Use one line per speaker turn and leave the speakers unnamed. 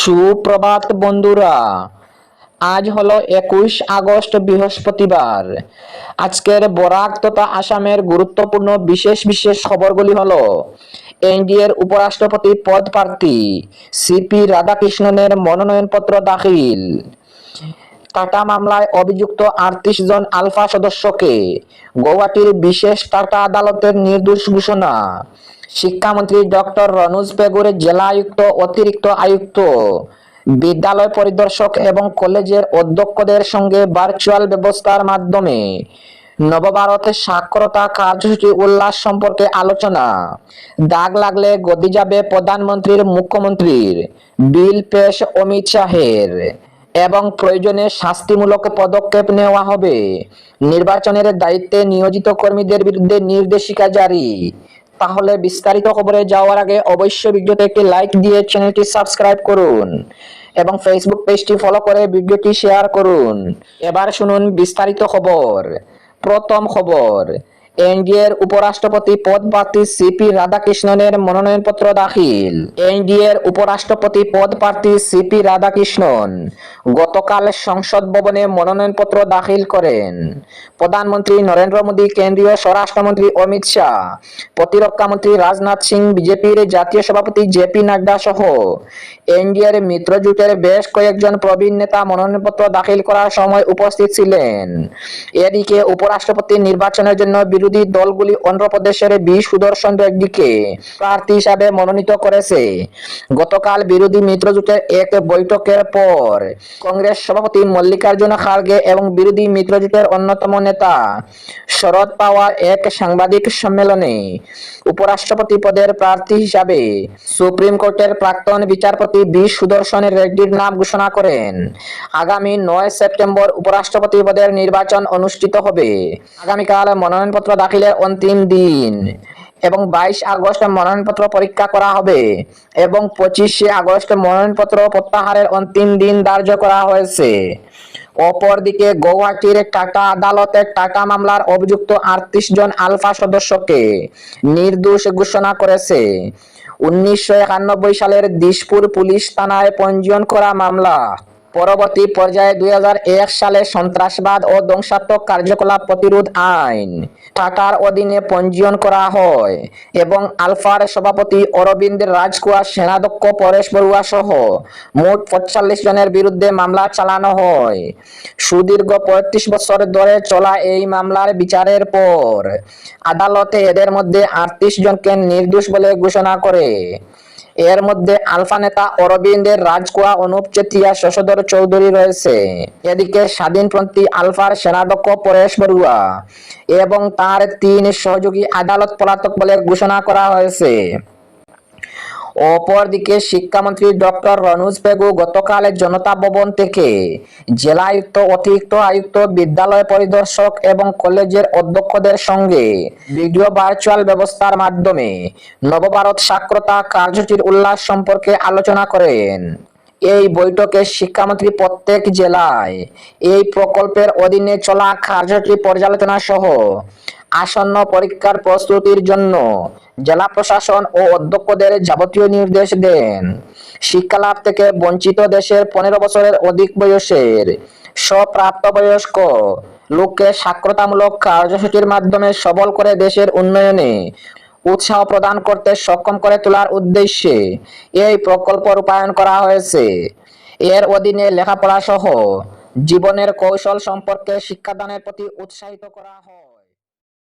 সুপ্রভাত বন্ধুরা, আজ হলো একুশ আগস্ট বৃহস্পতিবার। আজকের বরাক তথা আসামের গুরুত্বপূর্ণ বিশেষ বিশেষ খবরগুলি হলো, এনডিএর উপরাষ্ট্রপতি পদ প্রার্থী, সিপি রাধাকৃষ্ণনের মনোনয়নপত্র দাখিল টাটা মামলায় অভিযুক্ত আটত্রিশ জন আলফা সদস্যকে গৌহাটির বিশেষ টাটা আদালতের নির্দোষ ঘোষণা। শিক্ষামন্ত্রী ডক্টর রনুজ পেগুর জেলা আয়ুক্ত, অতিরিক্ত আয়ুক্ত, বিদ্যালয় পরিদর্শক এবং কলেজের অধ্যক্ষদের সঙ্গে ভার্চুয়াল ব্যবস্থার মাধ্যমে নবভারত সাক্ষরতা কার্যসূচি উল্লাস সম্পর্কে আলোচনা। দাগ লাগলে গদি যাবে প্রধানমন্ত্রীর মুখ্যমন্ত্রীর। বিল পেশ অমিত শাহের। এবং প্রয়োজনে শাস্তিমূলক পদক্ষেপ নেওয়া হবে। নির্বাচনের দায়িত্বে নিয়োজিত কর্মীদের বিরুদ্ধে নির্দেশিকা জারি। তাহলে বিস্তারিত খবরে যাওয়ার আগে অবশ্যই ভিডিওতে একটি লাইক দিয়ে চ্যানেলটি সাবস্ক্রাইব করুন এবং ফেসবুক পেজটি ফলো করে ভিডিওটি শেয়ার করুন। এবার শুনুন বিস্তারিত খবর। প্রথম খবর এনডিএর উপরাষ্ট্রপতি পদ প্রার্থী সিপি রাধাকৃষ্ণনের মনোনয়নপত্র দাখিল। এনডিএর উপরাষ্ট্রপতি পদ প্রার্থী সিপি রাধাকৃষ্ণন গতকাল সংসদ ভবনে মনোনয়নপত্র দাখিল করেন। প্রধানমন্ত্রী নরেন্দ্র মোদী, কেন্দ্রীয় স্বরাষ্ট্রমন্ত্রী অমিত শাহ, প্রতিরক্ষা মন্ত্রী রাজনাথ সিং, বিজেপির জাতীয় সভাপতি জেপি নাড্ডা সহ এনডিএর মিত্রজোটের বেশ কয়েকজন প্রবীণ নেতা মনোনয়নপত্র দাখিল করার সময় উপস্থিত ছিলেন। এদিকে উপরাষ্ট্রপতি নির্বাচনের জন্য বিরোধী দলগুলি অন্ধ্রপ্রদেশের বি সুদর্শন রেড্ডিকে প্রার্থী হিসাবে মনোনীত করেছে, গতকাল বিরোধী মিত্রজোটের এক বৈঠকের পর কংগ্রেস সভাপতি মল্লিকার্জুন খার্গে এবং বিরোধী মিত্রজোটের অন্যতম নেতা শরদ পাওয়ার এক সাংবাদিক সম্মেলনে উপরাষ্ট্রপতি পদের প্রার্থী হিসাবে সুপ্রিম কোর্টের প্রাক্তন বিচারপতি বি সুদর্শন রেড্ডির নাম ঘোষণা করেন। আগামী নয় সেপ্টেম্বর উপরাষ্ট্রপতি পদের নির্বাচন অনুষ্ঠিত হবে। আগামীকাল মনোনয়নপত্র দাখিলের অন্তিম দিন। এবং বাইশ আগস্ট মনোনয়নপত্র পরীক্ষা করা হবে। এবং পঁচিশে আগস্ট মনোনয়নপত্র প্রত্যাহারের অন্তিম দিন ধার্য করা হয়েছে। অপরদিকে গৌহাটির টাটা আদালতে টাটা মামলার অভিযুক্ত আটত্রিশ জন আলফা সদস্যকে নির্দোষ ঘোষণা করেছে। উনিশশো একানব্বই সালের দিশপুর পুলিশ থানায় পঞ্জীয়ন করা মামলা পরবর্তী পর্যায়ে দুই হাজার এক সালে সন্ত্রাসবাদ ও ধ্বংসাত্মক কার্যকলাপ প্রতিরোধ আইন টাটার অধীনে পঞ্জীয়ন করা হয় এবং আলফার সভাপতি অরবিন্দ রাজকুয়া, সেনাধ্যক্ষ পরেশ বড়ুয়া সহ মোট পঁয়তাল্লিশ জনের বিরুদ্ধে মামলা চালানো হয়। সুদীর্ঘ পঁয়ত্রিশ বছর ধরে চলা এই মামলার বিচারের পর আদালতে এদের মধ্যে আটত্রিশ জনকে নির্দোষ বলে ঘোষণা করে। এর মধ্যে আলফা নেতা অরবিন্দের রাজকুয়া অনুপ চেতিয়া, শশধর চৌধুরী রয়েছে। এদিকে স্বাধীনপন্থী আলফার সেনাধ্যক্ষ পরেশ বড়ুয়া এবং তার তিন সহযোগী আদালত পলাতক বলে ঘোষণা করা হয়েছে। অপরদিকে শিক্ষামন্ত্রী ডক্টর রনুজ পেগু গতকাল জনতা ভবন থেকে জেলা আয়ুক্ত অতিরিক্ত আয়ুক্ত বিদ্যালয় পরিদর্শক এবং কলেজের অধ্যক্ষদের সঙ্গে ভিডিও ভার্চুয়াল ব্যবস্থার মাধ্যমে নবভারত সাক্ষরতা কার্যটির উল্লাস সম্পর্কে আলোচনা করেন। এই বৈঠকে শিক্ষামন্ত্রী প্রত্যেক জেলায় এই প্রকল্পের অধীনে চলা কার্যটি পর্যালোচনা সহ আসন্ন পরীক্ষার প্রস্তুতির জন্য জেলা প্রশাসন ও অধ্যক্ষদের যাবতীয় নির্দেশ দেন। শিক্ষালাভ থেকে বঞ্চিত দেশের পনেরো বছরের অধিক বয়সের স্বপ্রাপ্তবয়স্ক লোককে সাক্ষরতামূলক কার্যসূচির মাধ্যমে সবল করে দেশের উন্নয়নে উৎসাহ প্রদান করতে সক্ষম করে তোলার উদ্দেশ্যে এই প্রকল্প রূপায়ণ করা হয়েছে। এর অধীনে লেখাপড়া সহ জীবনের কৌশল সম্পর্কে শিক্ষাদানের প্রতি উৎসাহিত করা হয়।